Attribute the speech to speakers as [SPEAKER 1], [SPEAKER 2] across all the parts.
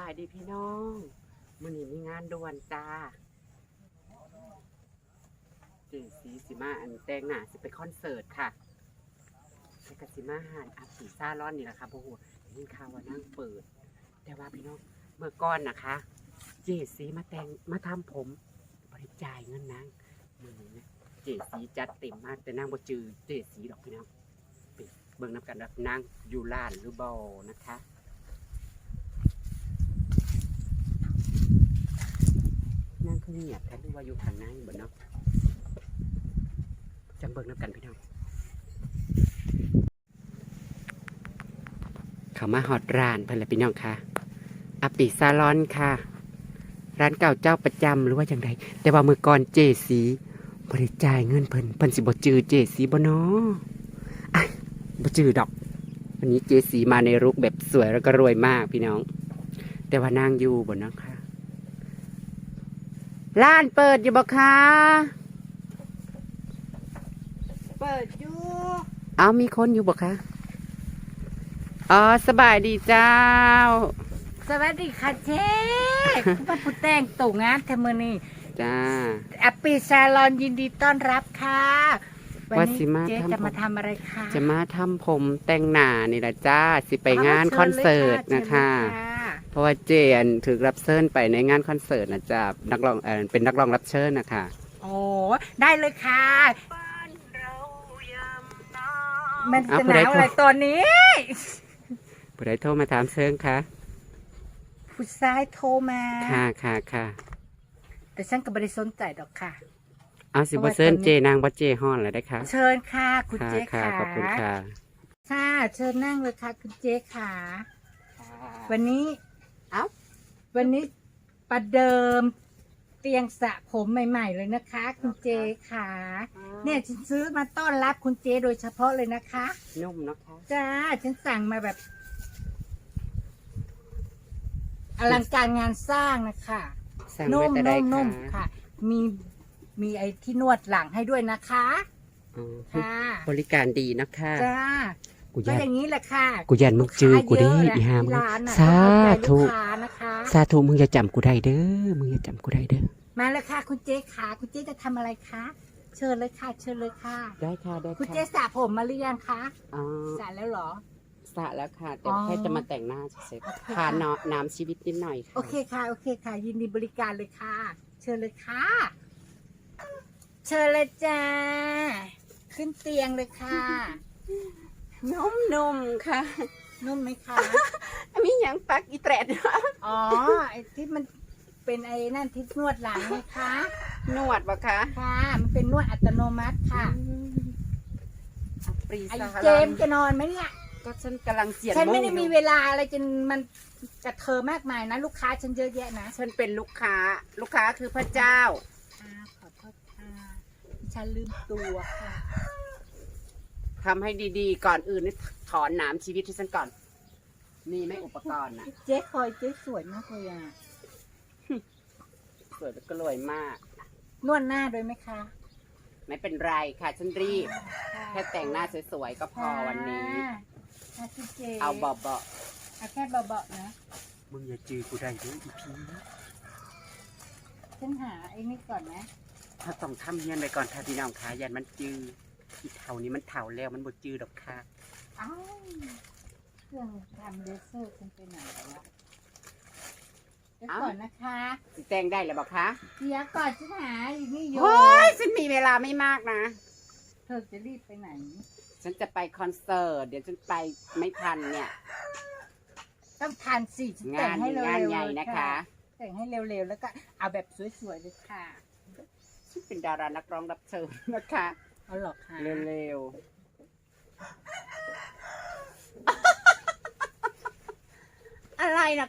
[SPEAKER 1] บายดีพี่น้องมื่อนี้มีงานด่วนจ้าเจสีสิมาอันแตงหน้าสิไปคอนเสิร์ตค่ะไปกับสิมาหานอัพสีซ่าร้อนนี่แหละค่ะโอ้โหนี่ข่าวว่านั่งเปิด แต่ว่าพี่น้องเมื่อก่อนนะคะ เจสีมาแต่งมาทำผมบริจายเงินนางมือนี้นะเจสีจัดเต็มมากแต่นางบ่จือเจสีดอกพี่น้องไปเบิ่งน้ำกันแบบนางอยู่ล้านหรือบอนะคะ นั่งคือ เงียบแท้หรือว่าอยู่ทางในบ่เนาะจำเบิ่งน้ำกันพี่น้องเขามาฮอดร้านเพิ่นแหละพี่น้องค่ะอาปิซาลอนค่ะ ร้านเก่าเจ้าประจำหรือว่าอย่างไรแต่ว่ามือก่อนเจสีบริจ่ายเงินเพิ่นเพิ่นสิบ่จือเจสีบ่เนาะอะบ่จือดอก วันนี้เจสีมาในรุกแบบสวยแล้วก็รวยมากพี่น้อง แต่ว่านางอยู่บ่เนาะค่ะ ร้านเปิดอยู่บ่คะ
[SPEAKER 2] เปิดอยู่
[SPEAKER 1] เอามีคนอยู่บ่คะอ๋อสบายดีเจ้า
[SPEAKER 2] สวัสดีค่ะเจ๊คุณป้าผู้แต่งตู่งานเทมอนี่
[SPEAKER 1] จ้า
[SPEAKER 2] แอปปี้ซาลอนยินดีต้อนรับค่ะวัน
[SPEAKER 1] ว่า
[SPEAKER 2] นี้
[SPEAKER 1] สิมา
[SPEAKER 2] เจ๊
[SPEAKER 1] ทำ
[SPEAKER 2] จะมา
[SPEAKER 1] ผม
[SPEAKER 2] ทำอะไรคะ
[SPEAKER 1] จะมาทำผมแต่งหน้านี่แหละจ้า สิไปงานคอนเสิร์ตนะคะ
[SPEAKER 2] เชิญเลยค่ะ
[SPEAKER 1] เพราะว่าเจนถือรับเชิญไปในงานคอนเสิร์ตนะจ้านักร้องเออเป็นนักร้องรับเชิญนะคะ
[SPEAKER 2] โอ้ได้เลยค่ะมันจะหนาวอะไรตอนนี้
[SPEAKER 1] ผู้ใดโทรมาถามเชิญคะ
[SPEAKER 2] ผู้ชายโทรมา
[SPEAKER 1] ค่ะค่ะค่ะ
[SPEAKER 2] แต่ฉันก็ไม่ได้สนใจดอกค่ะ
[SPEAKER 1] เอาสิบ่เชิญเจนางบ่เจฮ้อนเลยได้คะ
[SPEAKER 2] เชิญค่ะ คุณ
[SPEAKER 1] ค่ะ
[SPEAKER 2] เจ๊
[SPEAKER 1] ค่ะ
[SPEAKER 2] ค่ะ
[SPEAKER 1] ขอบคุณค่ะ
[SPEAKER 2] ค่ะเชิญนั่งเลยค่ะ คุณเจ๊ค่ะ วันนี้
[SPEAKER 1] เอ้า
[SPEAKER 2] วันนี้ประเดิมเตียงสระผมใหม่ ๆ เลยนะคะ คุณเจค่ะ เนี่ยฉันซื้อมาต้อนรับคุณเจโดยเฉพาะเลยนะคะ
[SPEAKER 1] นุ่มเนาะคะ
[SPEAKER 2] จ้าฉันสั่งมาแบบ อลังการงานสร้างนะคะ
[SPEAKER 1] สั่ง
[SPEAKER 2] นุ่
[SPEAKER 1] ไว้
[SPEAKER 2] ม
[SPEAKER 1] แต่ได้
[SPEAKER 2] นุ่ม
[SPEAKER 1] ค่ะ
[SPEAKER 2] นุ่มค่ะ มีมีไอ้ที่นวดหลังให้ด้วยนะคะ
[SPEAKER 1] อ๋อ
[SPEAKER 2] ค่ะ
[SPEAKER 1] บริการดีนะคะ
[SPEAKER 2] จ้า
[SPEAKER 1] กู
[SPEAKER 2] ก็
[SPEAKER 1] ยัน
[SPEAKER 2] อย่างนี้แหละค่ะ
[SPEAKER 1] กูยันมึงจื้อกูได้
[SPEAKER 2] ลูค้
[SPEAKER 1] อีหามึง
[SPEAKER 2] ที่ร้านน่ะ
[SPEAKER 1] สาธุ
[SPEAKER 2] ต้องเอาใจลูกค้านะคะ
[SPEAKER 1] สาธุมึงอย่าจำกูได้เด้อมึงอย่าจำกูได้เด้อ
[SPEAKER 2] มาเลยค่ะ คุณเจ๊ขาคุณเจ๊จะทำอะไรคะเชิญเลยค่ะ เชิญเลยค่ะ
[SPEAKER 1] ได้ค่ะได้
[SPEAKER 2] คุณ
[SPEAKER 1] ค่ะ
[SPEAKER 2] เจ๊สระผมมาหรือยังคะ
[SPEAKER 1] อ๋อ
[SPEAKER 2] สระแล้วเหรอ
[SPEAKER 1] สระแล้วค่ะแต่
[SPEAKER 2] อ๋อ
[SPEAKER 1] แค่จะมาแต่งหน้าเฉย
[SPEAKER 2] โอเค
[SPEAKER 1] ๆทานเนาะน้ำชีวิตนิดหน่อยค่ะ
[SPEAKER 2] โอเคค่ะโอเคค่ะ ยินดีบริการเลยค่ะ เชิญเลยค่ะ เชิญเลยจ้าขึ้นเตียงเลยค่ะ
[SPEAKER 1] นุ่มๆค่ะ
[SPEAKER 2] นุ่มไหมคะ
[SPEAKER 1] มีหยังปักอีแตรด
[SPEAKER 2] อ๋อ ไอ้ที่มันเป็นไอ้นั่นที่นวดหลังไหมคะ
[SPEAKER 1] นวดปะคะ
[SPEAKER 2] ค่ะ มันเป็นนวดอัตโนมัติค่ะ
[SPEAKER 1] อะปรี
[SPEAKER 2] ไอ้
[SPEAKER 1] ซา
[SPEAKER 2] เจมส์จะนอนไหมเนี่ย
[SPEAKER 1] ก็ฉันกำลังเจียน
[SPEAKER 2] ฉันไม่ได้
[SPEAKER 1] ง
[SPEAKER 2] มี
[SPEAKER 1] อยู่
[SPEAKER 2] เวลาอะไรจนมันกระเธอมากมายนะ ลูกค้าฉันเยอะแยะนะ
[SPEAKER 1] ฉันเป็นลูกค้า ลูกค้าคือพระเจ้า
[SPEAKER 2] ค่ะขอโทษค่ะฉันลืมตัวค่ะ
[SPEAKER 1] ทำให้ดีๆ ก่อนอื่นนี่ถอนหนามชีวิตที่ฉันก่อน มีไหมอุปกรณ์น่ะ
[SPEAKER 2] เจ๊คอยเจ๊สวยมากเลยอะ
[SPEAKER 1] สวยแล้วก็รวยมาก
[SPEAKER 2] นวดหน้าด้วยไหมคะ
[SPEAKER 1] ไม่เป็นไรค่ะฉันรีบ แค่แต่งหน้าสวยๆก็พอวันนี้
[SPEAKER 2] ค่ะคุณเจ
[SPEAKER 1] เอาเบา
[SPEAKER 2] เอาแค่เบาๆนะ
[SPEAKER 1] ๆมึงอย่าจือกูได้เด้ออีพี
[SPEAKER 2] ฉันหาไอ้นี่ก่อนนะ
[SPEAKER 1] ถ้าต้องทำเฮียนไปก่อนค่ะพี่น้องค่ะยันมันจือ อีเท่านี้มันเท่าแล้วมันบ่จือดอกค่ะ
[SPEAKER 2] อ้าวเครื่องทำเลเซอร์ฉันไปไหนแล้ววะเดี๋ยวก่อนนะคะ
[SPEAKER 1] สิแต่งได้แล้วบอกคะ
[SPEAKER 2] เดี๋ยวก่อนฉันหาอีกนี่อยู่
[SPEAKER 1] โอ้ยฉันมีเวลาไม่มากนะ
[SPEAKER 2] เธอจะรีบไปไหน
[SPEAKER 1] ฉันจะไปคอนเสิร์ตเดี๋ยวฉันไปไม่ทันเนี่ย
[SPEAKER 2] ต้องทานสิฉันแต่
[SPEAKER 1] งางน
[SPEAKER 2] ให้เร็วๆ
[SPEAKER 1] งานใหญ่
[SPEAKER 2] เลย
[SPEAKER 1] นะคะ
[SPEAKER 2] แต่งให้เร็วๆ แล้วก็เอาแบบสวยๆเลยค่ะ
[SPEAKER 1] ฉันเป็นดารานักร้องรับเชิญนะคะ
[SPEAKER 2] เอาหรอกค่ะ
[SPEAKER 1] เร็วๆอะไรนะ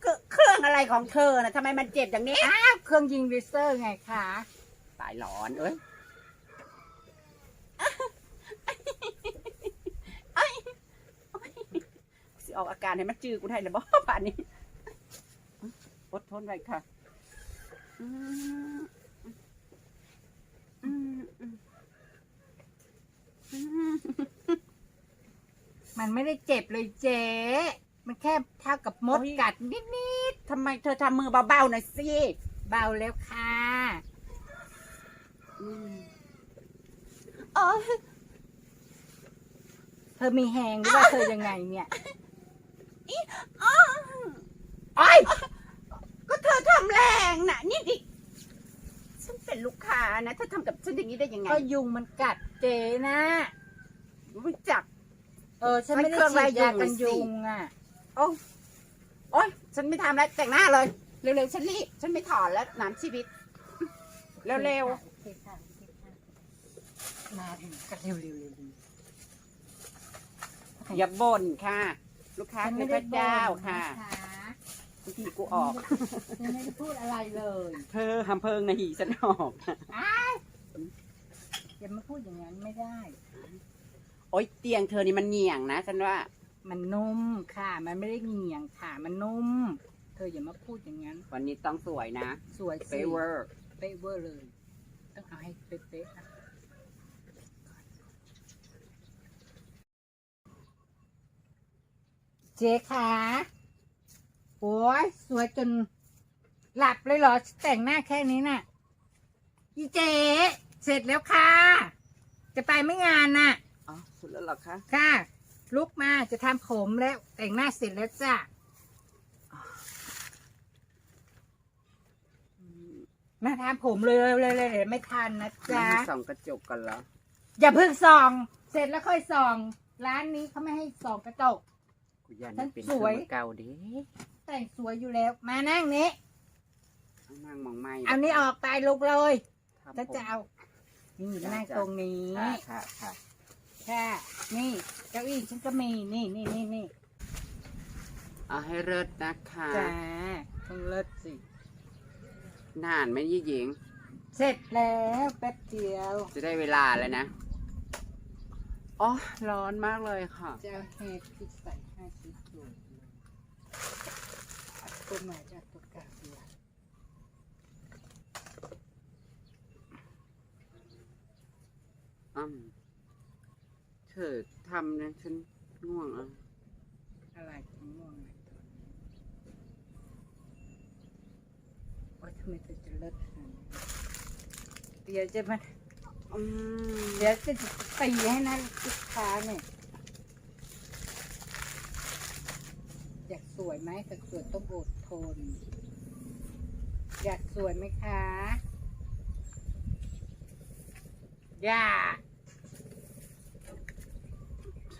[SPEAKER 1] เครื่องเครื่องอะไรของเธอนะทำไมมันเจ็บอย่างนี้
[SPEAKER 2] อ้าวเครื่องยิงเลเซอร์ไงคะ
[SPEAKER 1] ตายหลอนเอ้ยสิออกอาการให้มันจืดกูได้เลยบ่ป่านนี้อดทนไว้ค่ะอืมอืมอืมอืม
[SPEAKER 2] มันไม่ได้เจ็บเลยเจ๊ มันแค่เท่ากับมดกัดนิ
[SPEAKER 1] ทำไมเธอทำมือเบาๆหน่อยสิ
[SPEAKER 2] เบาแล้วค่ะ
[SPEAKER 1] อืมอ๋อ
[SPEAKER 2] เธอมีแหงหรือว่าเธอยังไงเนี่ย
[SPEAKER 1] โอ้ยก็เธอทำแรงน่ะนี่ดิฉันเป็นลูกค้านะเธอทำกับฉันอย่างนี้ได้ยังไง
[SPEAKER 2] ก็ยุงมันกัดเจนะ
[SPEAKER 1] รู้จัก
[SPEAKER 2] เออฉันไม่ได้
[SPEAKER 1] ใช้เครื่อง
[SPEAKER 2] ฉีดยา
[SPEAKER 1] ไล่ยุง
[SPEAKER 2] กัน
[SPEAKER 1] เลยสิ
[SPEAKER 2] ยุงอะ
[SPEAKER 1] โอ้โอ้ยฉันไม่ทำแล้วแต่งหน้าเลย เร็วๆฉันรีบฉันไม่ถอนแล้วน้ำชีวิต เร็ว
[SPEAKER 2] โอเคค่ะโอเคค่ะมาถึงกันเร็วๆเร็วๆเร็ว
[SPEAKER 1] ๆอย่าบ่นค่ะ ลูกค้า
[SPEAKER 2] ฉัน
[SPEAKER 1] คื
[SPEAKER 2] ไม่
[SPEAKER 1] อพ
[SPEAKER 2] ได้
[SPEAKER 1] ระเจ้า
[SPEAKER 2] บ่น
[SPEAKER 1] ค่ะ
[SPEAKER 2] น
[SPEAKER 1] บางทีกูออก
[SPEAKER 2] ฉันไม่ได้พูดอะไรเลย
[SPEAKER 1] เธอทำเพิงนะหีฉันออก
[SPEAKER 2] อย่ามาพูดอย่างนั้นไม่ได้
[SPEAKER 1] โอ๊ยเตียงเธอนี่มันเหงี่ยงนะฉันว่า
[SPEAKER 2] มันนุ่มค่ะ มันไม่ได้เหงี่ยงค่ะ มันนุ่ม เธออย่ามาพูดอย่างนั้น
[SPEAKER 1] วันนี้ต้องสวยนะ
[SPEAKER 2] สวย
[SPEAKER 1] เฟ
[SPEAKER 2] สิ
[SPEAKER 1] เวอร์
[SPEAKER 2] เป๊ะเวอร์เลย ต้องเอาให้เป๊ะๆนะเจ๊คะโอ้ยสวยจน หลับเลยเหรอ แต่งหน้าแค่นี้น่ะอีเจ๊เสร็จแล้วค่ะ จะไปไม่งานน่ะ
[SPEAKER 1] อ๋อสุดแล้วเหรอคะ
[SPEAKER 2] ค่ะ ลุกมาจะทำผมแล้ว แต่งหน้าเสร็จแล้วจ้ะ
[SPEAKER 1] อืม
[SPEAKER 2] มาทำผมเลยเลยเลยเดี๋ยวไม่ทันนะ
[SPEAKER 1] ไม่
[SPEAKER 2] จ๊ะ
[SPEAKER 1] ให้ส่องกระจกกันเหรอ
[SPEAKER 2] อย่าเพิ่งส่อง เสร็จแล้วค่อยส่อง ร้านนี้เขาไม่ให้ส่องกระจก
[SPEAKER 1] กูยัน
[SPEAKER 2] ฉัน
[SPEAKER 1] เป็น
[SPEAKER 2] สวย
[SPEAKER 1] เครื่องมือเก่าดิ
[SPEAKER 2] แต่งสวยอยู่แล้ว มานั่งนี้
[SPEAKER 1] เอานั่งมองไม่
[SPEAKER 2] เอานี้ออกไปลุกเลย
[SPEAKER 1] ครับ
[SPEAKER 2] จะจะเอานี่
[SPEAKER 1] จ้ะ
[SPEAKER 2] นั่ง
[SPEAKER 1] จ้ะ
[SPEAKER 2] ตรงนี้
[SPEAKER 1] ค่ะค่ะค่ะ
[SPEAKER 2] ค่ะ นี่เก้าอี้ฉันก็มีนี่นี่นี่นี่
[SPEAKER 1] เอาให้เลิศนะคะ
[SPEAKER 2] จ้าต้องเลิศสิ
[SPEAKER 1] นานไหมยี่หญิง
[SPEAKER 2] เสร็จแล้วแป๊บเดียว
[SPEAKER 1] จะได้เวลาแล้วนะ อ๋อ ร้อนมากเลยค่ะ
[SPEAKER 2] จะเอาแฮร์พิซใส่ให้ชิ้นสวยเลยเอาตัวใหม่จากตัวเก่าดีกว่า
[SPEAKER 1] อืมเธอทำนะฉันง่วงอะ
[SPEAKER 2] อะไรถึงม่วงอะไรตัวนี้โอ๊ยทำไมเธอจะเลิศขนาดนี้เดี๋ยวจะมา
[SPEAKER 1] อืม
[SPEAKER 2] เดี๋ยวจะตีให้นะลูกค้าเนี่ยอยากสวยไหมแต่สวยต้องอดทน อยากสวยไหมคะ อยาก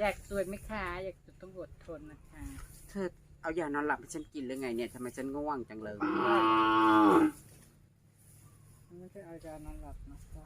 [SPEAKER 2] อยากสวยไหมคะอยากสวยต้องอดทนนะคะ
[SPEAKER 1] เธอเอายานอนหลับให้ฉันกินหรือไงเนี่ยทำไมฉันง่วงจังเลย
[SPEAKER 2] ไม่ได้เอายานอนหลับนะคะ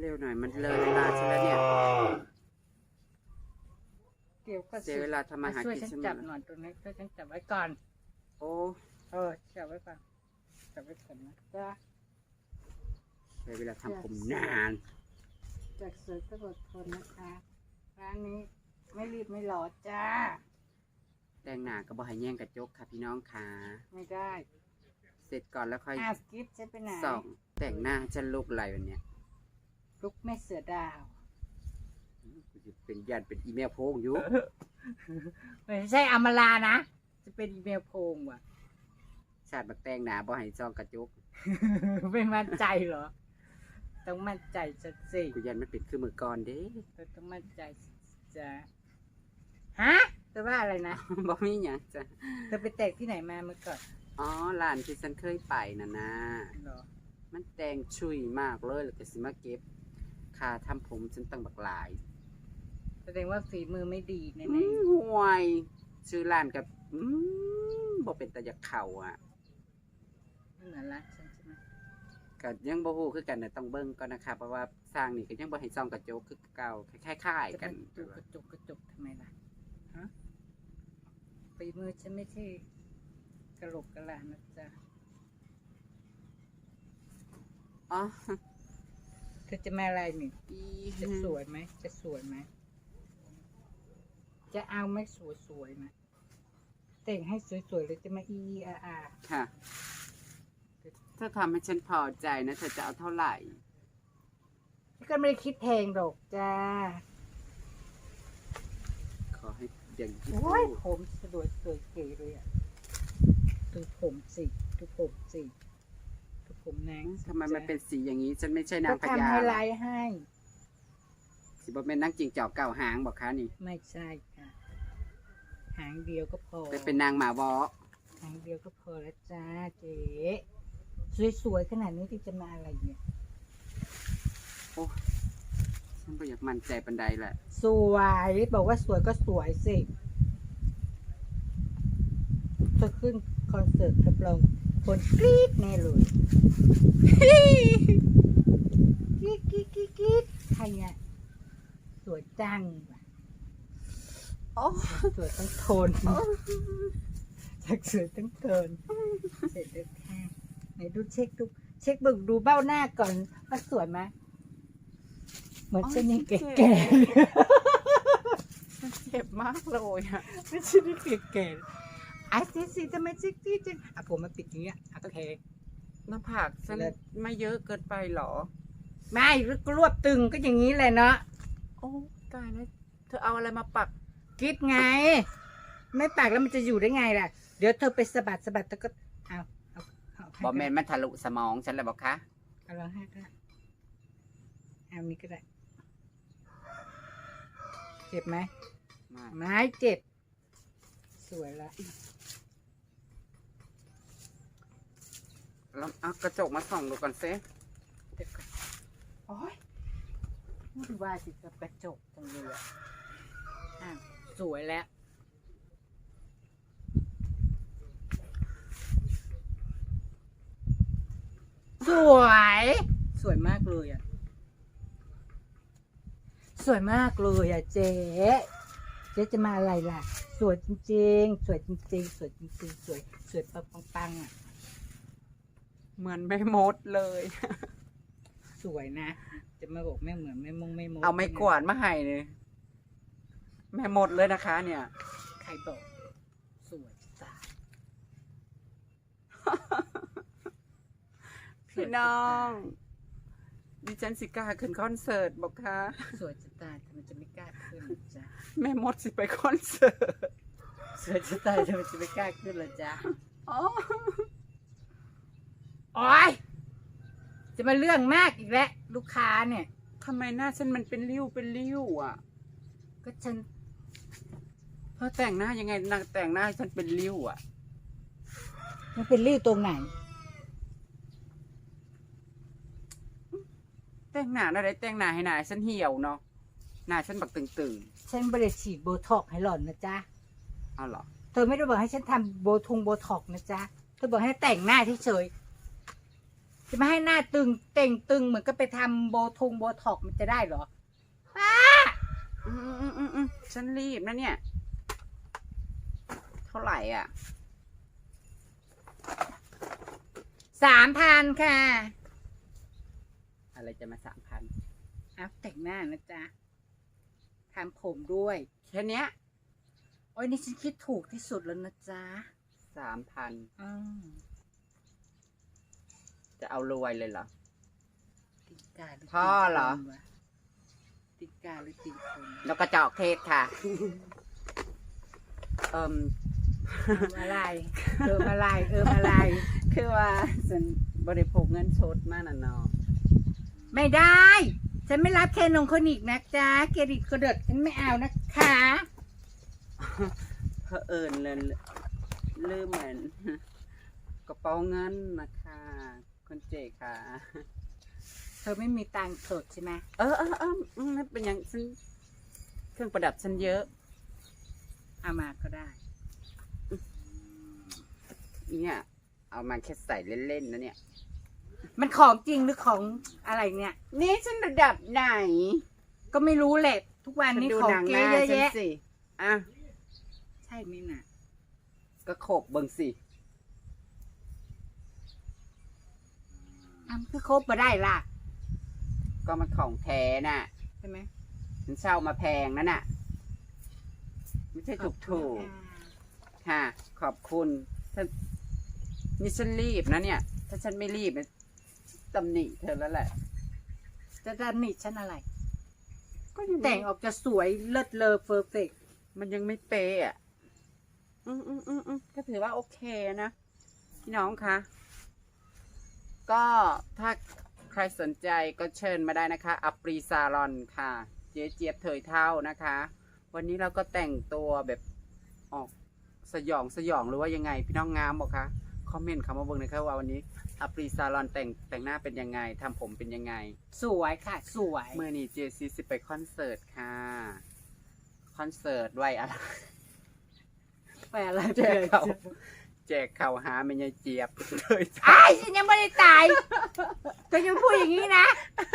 [SPEAKER 1] เร็วๆหน่อยมันเลยเวลาฉันแล้วเนี่ย
[SPEAKER 2] เดี๋ยวก็
[SPEAKER 1] เสียเวลาทำมาหา
[SPEAKER 2] ช่วย
[SPEAKER 1] กิน
[SPEAKER 2] ฉัน
[SPEAKER 1] ฉันหม
[SPEAKER 2] จับ
[SPEAKER 1] ด
[SPEAKER 2] หน่อยตรงนี้ช่วยฉันจับไว้ก่อน
[SPEAKER 1] โอ้
[SPEAKER 2] เออจับไว้ก่อนจับไว้ก่อนนะจ้า
[SPEAKER 1] ใช้เวลาทำผมนาน
[SPEAKER 2] จากสวยก็อดทนนะคะร้านนี้ ไม่รีบไม่หลอจ้า
[SPEAKER 1] แต่งหน้าก็บอกให้แย่งกระจกค่ะพี่น้องค่ะ
[SPEAKER 2] ไม่ได้
[SPEAKER 1] เสร็จก่อนแล้วค่อย
[SPEAKER 2] อ้าวกิฟต์ฉันไปไหน
[SPEAKER 1] ส่องแต่งหน้าฉันลุกอะไรวันเนี้ย
[SPEAKER 2] ลุกแม่เสือดาว
[SPEAKER 1] กูจะเป็นยันเป็นอีเมลโพงอยู่
[SPEAKER 2] ไม่ใช่อมรานะ จะเป็นอีเมลโพงว่ะ
[SPEAKER 1] ชาติบักแต่งหน้าบอกให้ซองกระจก
[SPEAKER 2] ไม่มั่นใจเหรอ ต้องมั่นใจจะสิ
[SPEAKER 1] กูยันมันเป็นคือมือก่อนเด้
[SPEAKER 2] เธอต้องมั่นใจสิจ้า ฮะแต่ว่าอะไรนะ
[SPEAKER 1] บอกมีอย่างจ้ะ
[SPEAKER 2] เธอไปแต่งที่ไหนมาเมื่อก่อน
[SPEAKER 1] อ๋อร้านที่ฉันเคยไปน่ะนะ
[SPEAKER 2] เหรอ
[SPEAKER 1] มันแต่งชุยมากเลยแล้วก็สิมาเก็บค่าทำผมฉันตั้งบักหลาย
[SPEAKER 2] แสดงว่าฝีมือไม่ดีแน่
[SPEAKER 1] อืมห่วย ชื่อร้านกับอืมบ่เป็นตะยักเข่าอะ
[SPEAKER 2] ๆไม่เหมือนร้านฉันใช่ไหม
[SPEAKER 1] ก็ยังบ่ฮู้คือกันน่ะต้องเบิ่งก่อนนะคะเพราะว่าสร้างนี่ก็ยังบ่ให้ซ่องกระจกคือเก่าคล้าย
[SPEAKER 2] จะ
[SPEAKER 1] ๆกั
[SPEAKER 2] มานดูกระจกกระจกทำไมล่ะ ฮะฝีมือฉันไม่ใช่กระโหลกกระลานะจ๊ะ
[SPEAKER 1] อ๋อ
[SPEAKER 2] เธอจะมาอะไรนี่
[SPEAKER 1] อี
[SPEAKER 2] จะสวยไหม จะสวยไหม จะเอาไหมสวยสวยๆไหมแต่งให้สวยๆหรือจะมาอีอาอา
[SPEAKER 1] ค่ะ ถ้าทำให้ฉันพอใจนะเธอจะเอาเท่าไหร่
[SPEAKER 2] ก็ไม่ได้คิดแพงดอกจ้า
[SPEAKER 1] ข อให้อย่างที่
[SPEAKER 2] โอ้ย
[SPEAKER 1] พูด
[SPEAKER 2] ผมสะดวยสวยเก๋เลยอะดูผมสิดูผมสิดูผมนางสิ
[SPEAKER 1] ทำไมมันเป็นสีอย่างนี้ฉันไม่ใช่
[SPEAKER 2] จ๊ะ
[SPEAKER 1] นางพ
[SPEAKER 2] ก็
[SPEAKER 1] ญา
[SPEAKER 2] ทำไฮไลท์ให้
[SPEAKER 1] สิบ่เป็นนางจิงจอกเก่าหางบอกคะนี่
[SPEAKER 2] ไม่ใช่ค่ะ หางเดียวก็พอ
[SPEAKER 1] ไปเป็นนางหมาวอ
[SPEAKER 2] หางเดียวก็พอแล้วจ้าเจ๊สวยๆขนาดนี้ที่จะมาอะไรเนี่ย
[SPEAKER 1] ฉันก็อยากมั่นใจปันใดแหละ
[SPEAKER 2] สวยบอกว่าสวยก็สวยสิจะขึ้นคอนเสิร์ตรับรองคนกรี๊ดแน่เลยกรี๊ดกรี๊ดกรี๊ดกรี๊ดใครเนี่ยสวยจังว่ะ
[SPEAKER 1] โอ้
[SPEAKER 2] สวยต้องทนจากสวยต้องทนเสร็จแล้วค่ะไหนดูเช็คดูเช็คเบึกดูเบ้าหน้าก่อนว่าสวยไหม เหมือนฉันยังแก่ๆ
[SPEAKER 1] ฉันเจ็บมากเลยอะ
[SPEAKER 2] ไม่ใช่ที่เปลี่ยนแก่ไอ้สิสิทำไมเซ็กซี่จังอะผมมาปิดอย่างเงี้ยโอเค
[SPEAKER 1] หน้าผากฉัน
[SPEAKER 2] เลิศ
[SPEAKER 1] ไม่เยอะเกินไปเหรอ
[SPEAKER 2] ไม่ก็รวบตึงก็อย่างนี้แหละเนาะ
[SPEAKER 1] โอ้ตายแล้วเธอเอาอะไรมาปัก
[SPEAKER 2] กิ๊บไง ไม่ปากแล้วมันจะอยู่ได้ไงล่ะ เดี๋ยวเธอไปสะบัดสะบัดเธอก็เอาเอาเอาให้
[SPEAKER 1] บอแมนมันทะลุสมองฉันเลยบอกคะ
[SPEAKER 2] เอาลองให้ก็ได้เอานี้ก็ได้ เจ็บไหม
[SPEAKER 1] มา
[SPEAKER 2] ไม่เจ็บ สวยละ
[SPEAKER 1] แล้วเอากระจกมาส่องดูก่อนเซ
[SPEAKER 2] เดี๋ยวก่อนโอ้ยพูดว่าสิกับกระจกจังเลยอะอ้าวสวยแล้ว สวย สวยมากเลยอะ สวยมากเลยอะเจ๊เจ๊จะมาอะไรล่ะ สวยจริงๆ สวยจริงๆ สวยจริงๆ สวย สวยปังๆอะ
[SPEAKER 1] เหมือนไม่มดเลย
[SPEAKER 2] สวยนะ จะมาบอกไม่เหมือนไม่มงไม่มง
[SPEAKER 1] เอาไม้กวาดมาให้เลยแม่หมดเลยนะคะ เนี่ย
[SPEAKER 2] ใครบอกสวยจ้า
[SPEAKER 1] พี่น้อง ดิฉันสิกล้าขึ้นคอนเสิร์ตบอกค่ะ
[SPEAKER 2] สวยจะตายทำไมจะไม่กล้าขึ้นล่ะจ้า
[SPEAKER 1] แม่มดสิไปคอนเสิร์ต
[SPEAKER 2] สวยจะตายทำไมจะไม่กล้าขึ้นล่ะจ้า
[SPEAKER 1] อ๋อ
[SPEAKER 2] โอ๊ยจะมาเรื่องมากอีกแล้วลูกค้าเนี่ย
[SPEAKER 1] ทำไมหน้าฉันมันเป็นริ้วเป็นริ้วอะ
[SPEAKER 2] ก็ฉัน
[SPEAKER 1] เพราะแต่งหน้ายังไงนางแต่งหน้าให้ฉันเป็นริ้วอะ
[SPEAKER 2] มันเป็นริ้วตรงไหน
[SPEAKER 1] แต่งหน้าอะไรแต่งหน้าให้หน้าฉันเหี่ยวเนาะหน้าฉันบักตึง
[SPEAKER 2] ฉันบริฉีดโบท็อกซ์ให้หล่อนนะจ๊ะ
[SPEAKER 1] ๆเอาเหรอ
[SPEAKER 2] เธอไม่ได้บอกให้ฉันทำโบทงโบท็อกซ์นะจ๊ะเธอบอกให้แต่งหน้าเฉยๆจะมาให้หน้าตึงเต่งตึงเหมือนก็ไปทำโบทงโบท็อกซ์มันจะได้เหรอ
[SPEAKER 1] อืมอืมอืมอืมฉันรีบนะเนี่ย เท่าไหร่อะ
[SPEAKER 2] สามพันค่ะ
[SPEAKER 1] อะไรจะมาสามพัน
[SPEAKER 2] อัพแต่งหน้านะจ๊ะทำผมด้วย
[SPEAKER 1] แค่เนี้ย
[SPEAKER 2] โอ้ยนี่ฉันคิดถูกที่สุดแล้วนะจ๊ะ
[SPEAKER 1] สามพัน
[SPEAKER 2] อืม
[SPEAKER 1] จะเอารวยเลยเหรอ
[SPEAKER 2] ติดกาหรือ
[SPEAKER 1] พ่อเหรอ
[SPEAKER 2] ติดคนวะติดกาหรือติดคน
[SPEAKER 1] นกกระจอกเทศค่ะ เอิม
[SPEAKER 2] เอิมอะไร เอิมอะไร เอิมอะไร
[SPEAKER 1] คือว่าฉันบริโภคเงินสดมากน่ะเนาะ
[SPEAKER 2] ไม่ได้ ฉันไม่รับแคนงคนอีกนะจ๊ะเครดิตเครดิตฉันไม่เอานะคะ
[SPEAKER 1] เพอเอิญเลยลืมเหมือนกระเป๋าเงินนะคะคุณเจค่ะ
[SPEAKER 2] เธอไม่มีตังค์สดใช่ไหม
[SPEAKER 1] เออเออเอออืมไม่เป็นอย่างฉันเครื่องประดับฉันเยอะ
[SPEAKER 2] เอามาก็ได้
[SPEAKER 1] เนี่ย เอามาแค่ใส่เล่นๆนะเนี่ย
[SPEAKER 2] มันของจริงหรือของอะไรเนี่ย
[SPEAKER 1] นี่ฉันระดับไหน
[SPEAKER 2] ก็ไม่รู้แหละทุกวัน
[SPEAKER 1] ฉัน
[SPEAKER 2] นี้
[SPEAKER 1] ดู
[SPEAKER 2] ของ
[SPEAKER 1] หนังห
[SPEAKER 2] เก๊
[SPEAKER 1] น้า
[SPEAKER 2] เยอะ
[SPEAKER 1] ฉัน
[SPEAKER 2] แยะ
[SPEAKER 1] สิอะ
[SPEAKER 2] ใช่ไหมน่ะ
[SPEAKER 1] ก็โขบเบิ่งสิ
[SPEAKER 2] อ้าวคือครบมาได้ล่ะ
[SPEAKER 1] ก็มันของแท้น่ะ
[SPEAKER 2] ใช่ไหม
[SPEAKER 1] ฉันเช่ามาแพงนั่นน่ะ ไม่ใช่ถูกถูกๆค่ะ ขอบคุณฉันนี่ฉันรีบนะเนี่ย ถ้าฉันไม่รีบนะ ตำหนิเธอแล้วแหละ
[SPEAKER 2] จะดันหนิฉันอะไร
[SPEAKER 1] ก็ยัง
[SPEAKER 2] แต่งออกจะสวยเลิศเลอเฟอร์เฟก
[SPEAKER 1] มันยังไม่เป๊ะอะ อืมอืมอืมอืมก็ถือว่าโอเคนะ พี่น้องคะ ก็ถ้าใครสนใจก็เชิญมาได้นะคะอัปรีซาลอนค่ะ เจ๊เจี๊ยบเถยเท่านะคะ วันนี้เราก็แต่งตัวแบบออกสยองสยองหรือว่ายังไง พี่น้องงามบอกคะ คอมเมนต์คำมาเบิ่งหนะคะว่าวันนี้อัปรีซาลอนแต่งแต่งหน้าเป็นยังไงทำผมเป็นยังไง
[SPEAKER 2] สวยค่ะ สวย
[SPEAKER 1] เมื่อนี้เจซีสิไปคอนเสิร์ตค่ะ คอนเสิร์ตไว้อะไร
[SPEAKER 2] ไปอะไร
[SPEAKER 1] แจกเขา แจกเขาหาไม่ยายเจี๊ยบเลย
[SPEAKER 2] ไอ้ายฉันยังไม่ได้ตายเธอจะพูดอย่างนี้นะ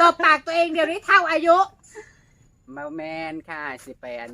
[SPEAKER 2] ตบปากตัวเองเดี๋ยวนี้เท่าอายุ
[SPEAKER 1] มาแมนค่ะสิไปอัน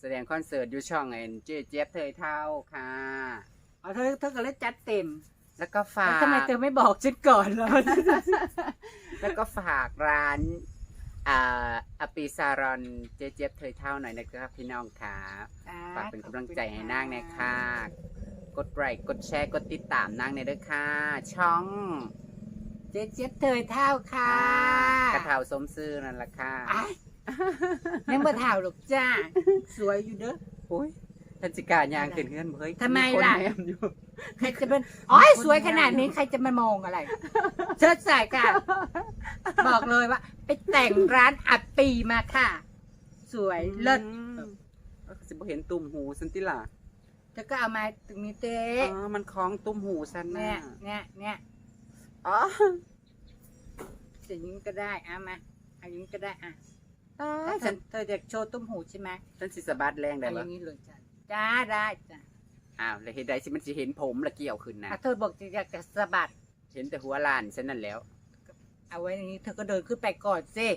[SPEAKER 1] แสดงคอนเสิร์ตอยู่ช่องเอ็นเจเจี๊ยบเธยเท่าค่ะ
[SPEAKER 2] อ๋อเธอเธอก็เลยจัดเต็ม
[SPEAKER 1] แล้วก็ฝา
[SPEAKER 2] แล้ว
[SPEAKER 1] ก
[SPEAKER 2] ทำไมเธอไม่บอกฉันก่อนล่ะ
[SPEAKER 1] แล้วก็ฝากร้านอ่าอปีซารอนเจเจี๊ยบเธยเท่าหน่อยนะครับพี่น้องค่ะฝากเป็นกำลังใจให้นางหนอยค่ะกดไลค์กดแชร์กดติดตามนางในอยเด้อค่ะ ช่อง
[SPEAKER 2] เจ๊เจี๊ยบเธอเท่าค่ะ
[SPEAKER 1] กระเทาสมซื่อนั่นแหละค่ะ
[SPEAKER 2] อ้ายยังบ่เท่าหรอกจ้า สวยอยู่เด้อ
[SPEAKER 1] อุ้ย ทันจิกายางขึ้นเงื่อนเฮ้ย
[SPEAKER 2] ทำไมล่ะ
[SPEAKER 1] คนแนมอยู่
[SPEAKER 2] ใครจะเป็นอ๋อยสวยขนาดนี้ใครจะมามองอะไร เชิดใส่ค่ะ บอกเลยว่า ไปแต่งร้านอัดปีมาค่ะ สวยเลิศ
[SPEAKER 1] อืมก็สิบ่เห็นตุ่มหูสันติล่ะ
[SPEAKER 2] เธอก็เอามาตรงนี้เต้
[SPEAKER 1] อ๋อมันคล้องตุ่มหูสัน
[SPEAKER 2] เนี่
[SPEAKER 1] น่ะ
[SPEAKER 2] ยเนี่ยเนี่ย
[SPEAKER 1] อ๋อ
[SPEAKER 2] จะยิ้มก็ได้เอามาเอายิ้มก็ได้อะ
[SPEAKER 1] ตา
[SPEAKER 2] ถ้ายเธ
[SPEAKER 1] ฉั
[SPEAKER 2] อนเธอจะโชว์ตุ้มหูใช่ไหม
[SPEAKER 1] ฉันสิสะบัดแรงได้
[SPEAKER 2] เอาอ
[SPEAKER 1] ปะ
[SPEAKER 2] ย่างนี้เลยจ้ะ จ้าได้จ้ะ
[SPEAKER 1] อ้าวแล้วเห็นได้สิมันสิเห็นผมละเกี่ยวขึ้นนะ
[SPEAKER 2] อะเธอบอกจะอยากจะสะบัด
[SPEAKER 1] เห็นแต่หัวล้านฉันนั่นแหล้ว
[SPEAKER 2] เอาไว้อย่างนี้เธอก็เดินขึ้นไปก่อนสิ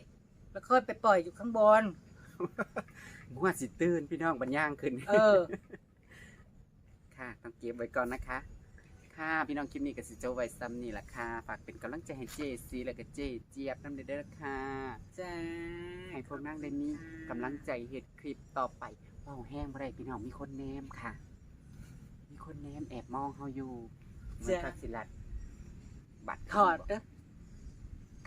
[SPEAKER 2] แล้วค่อยไปปล่อยอยู่ข้างบน
[SPEAKER 1] งัวสิตื่นพี่น้องบัญย่างขึ้น
[SPEAKER 2] เออ
[SPEAKER 1] ค่ะ ต้องเก็บไว้ก่อนนะคะ ค่ะ พี่น้องคลิปนี้ก็สิโจไว้ซ้ำนี่แหละค่ะ ฝากเป็นกำลังใจให้เจซีและก็เจเจี๊ยบน้ำเด้อค่ะ
[SPEAKER 2] จ้า
[SPEAKER 1] ให้พวกนั่งได้มีกำลังใจเฮ็ดคลิปต่อไป เบาแห้งบ่ได้พี่น้องมีคนแนมค่ะ มีคนแนมแอบมองเฮาอยู่เหมือนทักษิลัด บัตร
[SPEAKER 2] ถอดเด้อ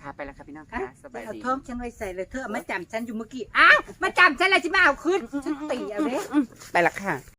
[SPEAKER 1] ค่ะไปแล้วค่ะพี่น้อง
[SPEAKER 2] ฮะ
[SPEAKER 1] ค่ะสบาย
[SPEAKER 2] เอา
[SPEAKER 1] ดี
[SPEAKER 2] ท้องฉันไว้ใส่เลยเธอเอามาจำฉันอยู่เมื่อกี้ อ้าว มาจำฉันอะไรฉันมาเอาขึ้นฉันตีเอาเด้
[SPEAKER 1] ไปและค่ะ